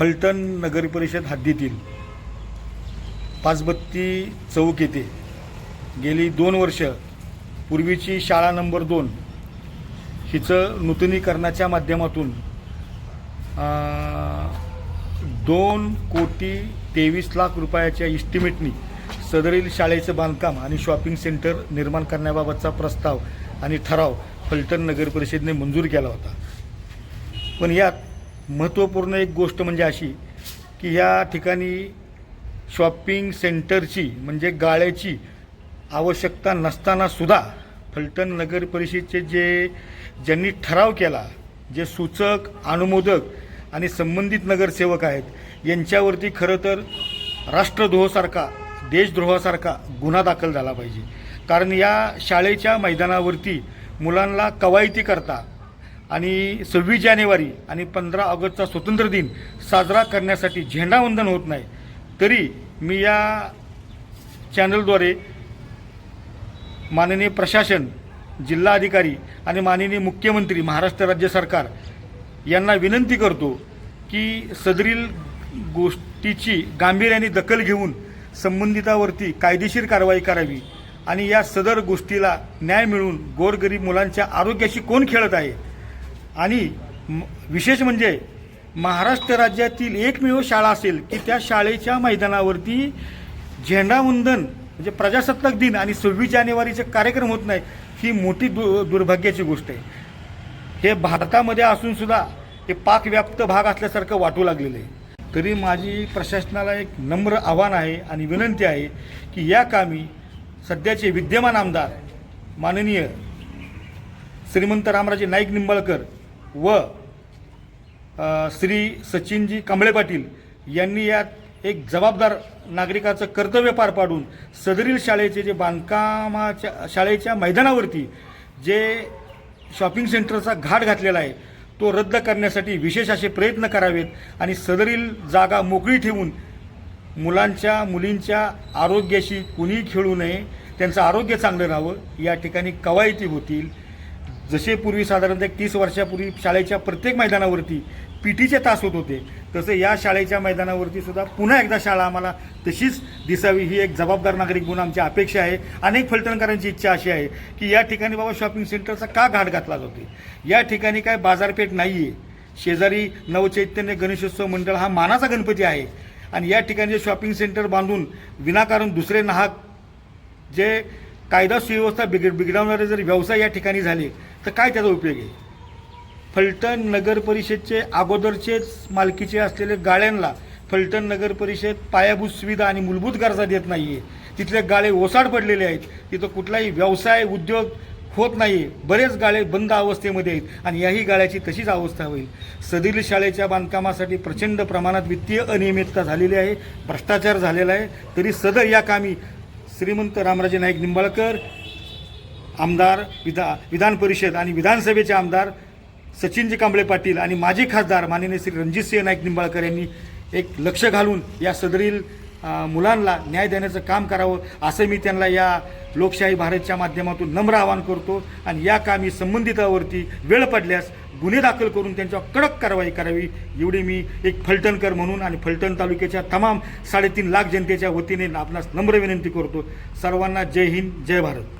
फलटण नगरपरिषद हद्दीतील पाचबत्ती चौक येथे गेली दोन वर्ष पूर्वीची शाळा नंबर दोन हिचं नूतनीकरणाच्या माध्यमातून दोन कोटी तेवीस लाख रुपयाच्या इस्टिमेटनी सदरील शाळेचं बांधकाम आणि शॉपिंग सेंटर निर्माण करण्याबाबतचा प्रस्ताव आणि ठराव फलटण नगरपरिषदने मंजूर केला होता. पण यात महत्त्वपूर्ण एक गोष्ट म्हणजे अशी की या ठिकाणी शॉपिंग सेंटरची म्हणजे गाळ्याची आवश्यकता नसताना सुद्धा फलटण नगर परिषदेचे जे ज्यांनी ठराव केला जे सूचक अनुमोदक आणि संबंधित नगरसेवक आहेत यांच्यावरती खरं तर राष्ट्रद्रोहासारखा देशद्रोहासारखा गुन्हा दाखल झाला पाहिजे. कारण या शाळेच्या मैदानावरती मुलांना कवायती करता आणि सव्वीस जानेवारी आणि पंधरा ऑगस्टचा स्वतंत्र दिन साजरा करण्यासाठी झेंडावंदन होत नाही. तरी मी या चॅनलद्वारे माननीय प्रशासन जिल्हाधिकारी आणि माननीय मुख्यमंत्री महाराष्ट्र राज्य सरकार यांना विनंती करतो की सदरील गोष्टीची गांभीर्याने दखल घेऊन संबंधितावरती कायदेशीर कारवाई करावी आणि या सदर गोष्टीला न्याय मिळून गोरगरीब मुलांच्या आरोग्याशी कोण खेळत आहे? आणि म- विशेष म्हणजे महाराष्ट्र राज्यातील एकमेव शाळा असेल की त्या शाळेच्या मैदानावरती झेंडावंदन म्हणजे प्रजासत्ताक दिन आणि सव्वीस जानेवारीचे कार्यक्रम होत नाही ही मोठी दु दुर्भाग्याची गोष्ट आहे. हे भारतामध्ये असूनसुद्धा हे पाकव्याप्त भाग असल्यासारखं वाटू लागलेलं आहे. तरी माझी प्रशासनाला एक नम्र आव्हान आहे आणि विनंती आहे की या कामी सध्याचे विद्यमान आमदार माननीय श्रीमंत रामराजे नाईक निंबाळकर व श्री सचिनजी कांबळे पाटील यांनी यात एक जबाबदार नागरिकाचं कर्तव्य पार पाडून सदरील शाळेचे जे बांधकामाच्या शाळेच्या मैदानावरती जे शॉपिंग सेंटरचा घाट घातलेला आहे तो रद्द करण्यासाठी विशेष असे प्रयत्न करावेत आणि सदरील जागा मोकळी ठेवून मुलांच्या मुलींच्या आरोग्याशी कुणी खेळू नये त्यांचं आरोग्य चांगलं राहावं या ठिकाणी कवायती होतील. जसे पूर्वी साधारणतः एक तीस वर्षापूर्वी शाळेच्या प्रत्येक मैदानावरती पी टीचे तास होत होते तसं या शाळेच्या मैदानावरती सुद्धा पुन्हा एकदा शाळा आम्हाला तशीच दिसावी ही एक जबाबदार नागरिक म्हणून आमची अपेक्षा आहे. अनेक फलटणकरांची इच्छा अशी आहे की या ठिकाणी बाबा शॉपिंग सेंटरचा का घाट घातला जातो या ठिकाणी काय बाजारपेठ नाही आहे शेजारी नवचैतन्य गणेशोत्सव मंडळ हा मानाचा गणपती आहे. आणि या ठिकाणी जे शॉपिंग सेंटर बांधून विनाकारण दुसरे नाहक जे कायदा सुव्यवस्था बिघड बिघडवणारे जर व्यवसाय या ठिकाणी झाले तर काय त्याचा उपयोग आहे? फलटण नगर परिषदचे अगोदरचेच मालकीचे असलेले गाळ्यांना फलटण नगर परिषद पायाभूत सुविधा आणि मूलभूत गरजा देत नाही आहे तिथले गाळे ओसाड पडलेले आहेत. तिथं कुठलाही व्यवसाय उद्योग होत नाही बरेच गाळे बंद अवस्थेमध्ये आहेत आणि याही गाळ्याची तशीच अवस्था होईल. सदील शाळेच्या बांधकामासाठी प्रचंड प्रमाणात वित्तीय अनियमितता झालेली आहे भ्रष्टाचार झालेला आहे. तरी सदर या कामी श्रीमंत रामराजे नाईक निंबाळकर आमदार विधा विधान परिषद आणि विधानसभेचे आमदार सचिनजी कांबळे पाटील आणि माजी खासदार माननीय श्री रणजितसिंह नाईक निंबाळकर यांनी एक लक्ष घालून या सदरील मुलांना न्याय देण्याचं काम करावं असं मी त्यांना या लोकशाही भारतच्या माध्यमातून नम्र आवाहन करतो. आणि या कामी संबंधितावरती वेळ पडल्यास गुन्हे दाखल करून त्यांच्यावर कडक कारवाई करावी एवढी मी एक फलटणकर म्हणून आणि फलटण तालुक्याच्या तमाम साडेतीन लाख जनतेच्या वतीने आपणास नम्र विनंती करतो. सर्वांना जय हिंद जय भारत.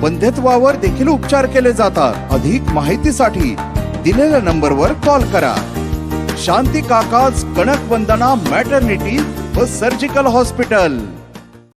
बंध्यत्वावर देखील उपचार केले जातात. अधिक माहितीसाठी दिलेल्या नंबरवर कॉल करा. शांती काकाज कणक वंदना मॅटर्निटी व सर्जिकल हॉस्पिटल.